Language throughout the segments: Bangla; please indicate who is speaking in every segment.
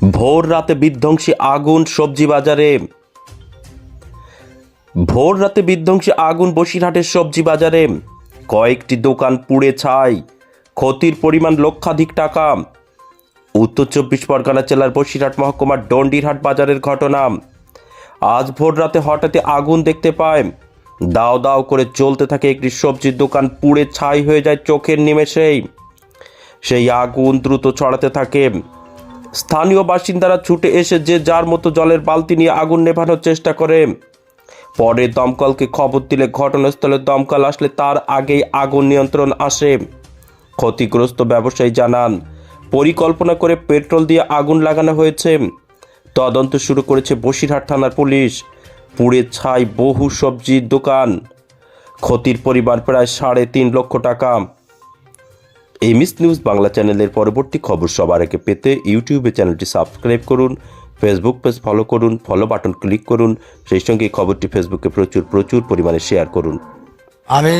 Speaker 1: ভোর রাতে বিধ্বংসী আগুন সবজি বাজারে। ভোর রাতে বিধ্বংসী আগুন বসিরহাটের সবজি বাজারে। কয়েকটি দোকান পুড়ে ছাই, ক্ষতির পরিমাণ লক্ষাধিক টাকা। উত্তর চব্বিশ পরগনা জেলার বসিরহাট মহকুমার ডন্ডিরহাট বাজারের ঘটনা। আজ ভোর রাতে হঠাৎই আগুন দেখতে পায়। দাও দাও করে চলতে থাকে একটি সবজির দোকান, পুড়ে ছাই হয়ে যায় চোখের নিমেষেই। সেই আগুন দ্রুত ছড়াতে থাকে। স্থানীয় বাসিন্দারা ছুটে এসে যে যার মতো জলের বালতি নিয়ে আগুন নেভানোর চেষ্টা করে। পরে দমকলকে খবর দিলে ঘটনাস্থলে দমকল আসলে তার আগেই আগুন নিয়ন্ত্রণ আসে। ক্ষতিগ্রস্ত ব্যবসায়ী জানান, পরিকল্পনা করে পেট্রোল দিয়ে আগুন লাগানো হয়েছে। তদন্ত শুরু করেছে বসিরহাট থানার পুলিশ। পুড়ে ছাই বহু সবজির দোকান। ক্ষতির পরিমাণ প্রায় সাড়ে তিন লক্ষ টাকা। এমএস নিউজ বাংলা চ্যানেলের পরবর্তী খবর সবার আগে পেতে ইউটিউবে চ্যানেলটি সাবস্ক্রাইব করুন, ফেসবুক পেজ ফলো করুন ফলো বাটন ক্লিক করুন, সেই সঙ্গে খবরটি ফেসবুকে প্রচুর প্রচুর পরিমাণে শেয়ার করুন।
Speaker 2: আমি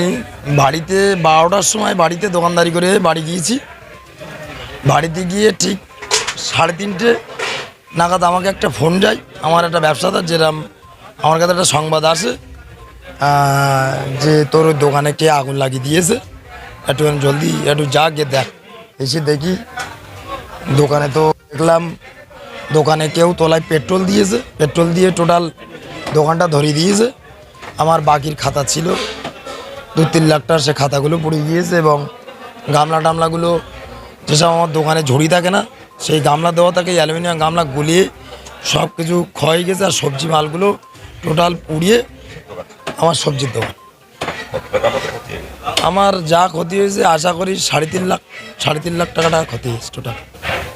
Speaker 2: বাড়িতে বারোটার সময় বাড়িতে দোকানদারি করে বাড়ি গিয়েছি। বাড়িতে গিয়ে ঠিক সাড়ে তিনটে নাগাদ আমাকে একটা ফোন যায়। আমার একটা ব্যবসাদার যেরকম আমার কাছে একটা সংবাদ আসে যে তোর দোকানে কে আগুন লাগিয়ে দিয়েছে। একটু জলদি একটু যা গিয়ে দেখ। এসে দেখি দোকানে তো দেখলাম, দোকানে কেউ তোলায় পেট্রোল দিয়েছে। পেট্রোল দিয়ে টোটাল দোকানটা ধরিয়ে দিয়েছে। আমার বাকির খাতা ছিল। দু তিন লাখ টাকার সে খাতাগুলো পুড়ে গিয়েছে এবং গামলা টামলাগুলো যেসব আমার দোকানে ঝুড়ি থাকে না, সেই গামলা দেওয়া থাকে, অ্যালুমিনিয়াম গামলা গুলিয়ে সব কিছু ক্ষয় গেছে আর সবজি মালগুলো টোটাল পুড়িয়ে আমার সবজির দোকান। আমার যা ক্ষতি হয়েছে, আশা করি সাড়ে তিন লাখ, সাড়ে তিন লাখ টাকা টাকা ক্ষতি হয়েছে টোটাল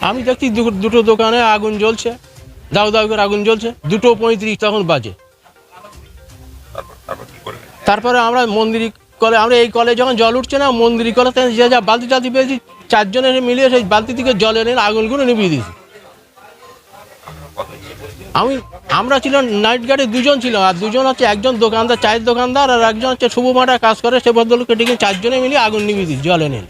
Speaker 3: আমি দেখছি দুটো দোকানে আগুন জ্বলছে। দাউ দাউ করে আগুন জ্বলছে। দুটো পঁয়ত্রিশ তখন বাজে। তারপরে আমরা মন্দির কলে আমরা এই কলে যখন জল উঠছে না, মন্দির কলে যে যা বালতি টালতি পেয়েছি, চারজনের মিলিয়ে সেই বালতি থেকে জল এনে আগুনগুলো নিভিয়ে দিয়েছি। আমি, আমরা ছিলাম নাইট গার্ডে দুজন ছিল আর দুজন হচ্ছে একজন দোকানদার, চায়ের দোকানদার, আর একজন হচ্ছে শুভ কাজ করে, সে ভদ্রলোককে ডেকে চারজনে মিলিয়ে আগুন নিবি দিই জলে এনে।